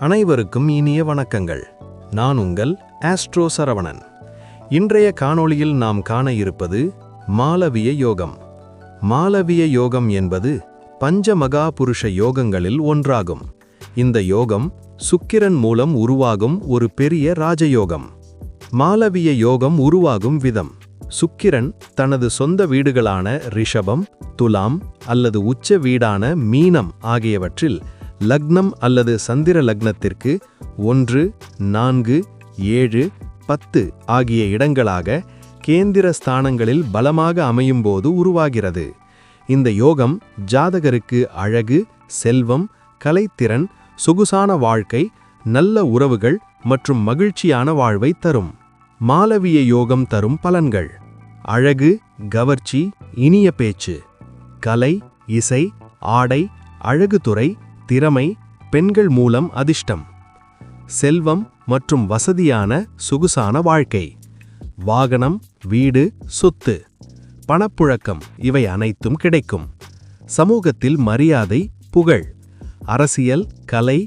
அனைவருக்கும் இனிய வணக்கங்கள். நான் உங்கள் ஆஸ்ட்ரோ சரவணன். இன்றைய காணொளியில் நாம் காண இருப்பது மாலவிய யோகம். மாலவிய யோகம் என்பது பஞ்ச மகா புருஷ யோகங்களில் ஒன்றாகும். இந்த யோகம் சுக்கிரன் மூலம் உருவாகும் ஒரு பெரிய ராஜயோகம். மாலவிய யோகம் உருவாகும் விதம். சுக்கிரன் தனது சொந்த வீடுகளான ரிஷபம் துலாம் அல்லது உச்ச வீடான மீனம் ஆகியவற்றில் லக்னம் அல்லது சந்திர லக்னத்திற்கு ஒன்று நான்கு ஏழு பத்து ஆகிய இடங்களாக கேந்திர ஸ்தானங்களில் பலமாக அமையும்போது உருவாகிறது. இந்த யோகம் ஜாதகருக்கு அழகு செல்வம் கலைத்திறன் சொகுசான வாழ்க்கை நல்ல உறவுகள் மற்றும் மகிழ்ச்சியான வாழ்வை தரும். மாலவிய யோகம் தரும் பலன்கள். அழகு கவர்ச்சி இனிய பேச்சு. கலை இசை ஆடை அழகுத்துறை திறமை பெண்கள் மூலம் அதிர்ஷ்டம். செல்வம் மற்றும் வசதியான சொகுசான வாழ்க்கை. வாகனம் வீடு சொத்து பணப்புழக்கம் இவை அனைத்தும் கிடைக்கும். சமூகத்தில் மரியாதை புகழ். அரசியல் கலை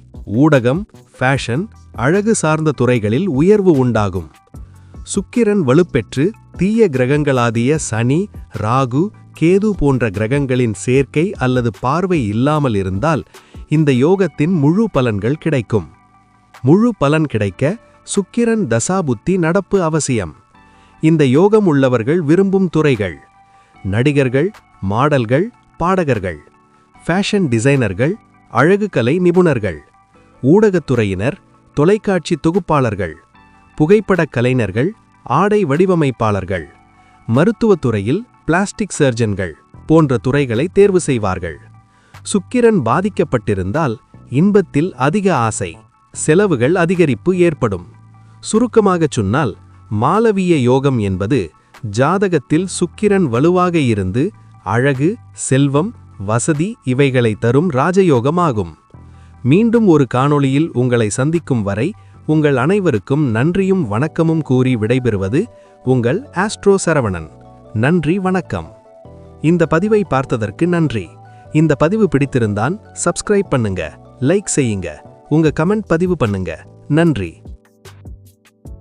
ஊடகம் ஃபேஷன் அழகு சார்ந்த துறைகளில் உயர்வு உண்டாகும். சுக்கிரன் வலுப்பெற்று தீய கிரகங்களாதிய சனி ராகு கேது போன்ற கிரகங்களின் சேர்க்கை அல்லது பார்வை இல்லாமல் இருந்தால் இந்த யோகத்தின் முழு பலன்கள் கிடைக்கும். முழு பலன் கிடைக்க சுக்கிரன் தசாபுத்தி நடப்பு அவசியம். இந்த யோகம் உள்ளவர்கள் விரும்பும் துறைகள். நடிகர்கள் மாடல்கள் பாடகர்கள். ஃபேஷன் டிசைனர்கள் அழகுக்கலை நிபுணர்கள். ஊடகத்துறையினர் தொலைக்காட்சி தொகுப்பாளர்கள். புகைப்படக் கலைஞர்கள் ஆடை வடிவமைப்பாளர்கள். மருத்துவத்துறையில் பிளாஸ்டிக் சர்ஜன்கள் போன்ற துறைகளை தேர்வு செய்வார்கள். சுக்கிரன் பாதிக்கப்பட்டிருந்தால் இன்பத்தில் அதிக ஆசை செலவுகள் அதிகரிப்பு ஏற்படும். சுருக்கமாகச் சொன்னால் மாலவிய யோகம் என்பது ஜாதகத்தில் சுக்கிரன் வலுவாக இருந்து அழகு செல்வம் வசதி இவைகளை தரும் ராஜயோகமாகும். மீண்டும் ஒரு காணொளியில் உங்களை சந்திக்கும் வரை உங்கள் அனைவருக்கும் நன்றியும் வணக்கமும் கூறி விடைபெறுவது உங்கள் ஆஸ்ட்ரோ சரவணன். நன்றி வணக்கம். இந்த பதிவை பார்த்ததற்கு நன்றி. இந்த பதிவு பிடித்திருந்தான் சப்ஸ்கிரைப் பண்ணுங்க லைக் செய்யுங்க. உங்க கமெண்ட் பதிவு பண்ணுங்க. நன்றி.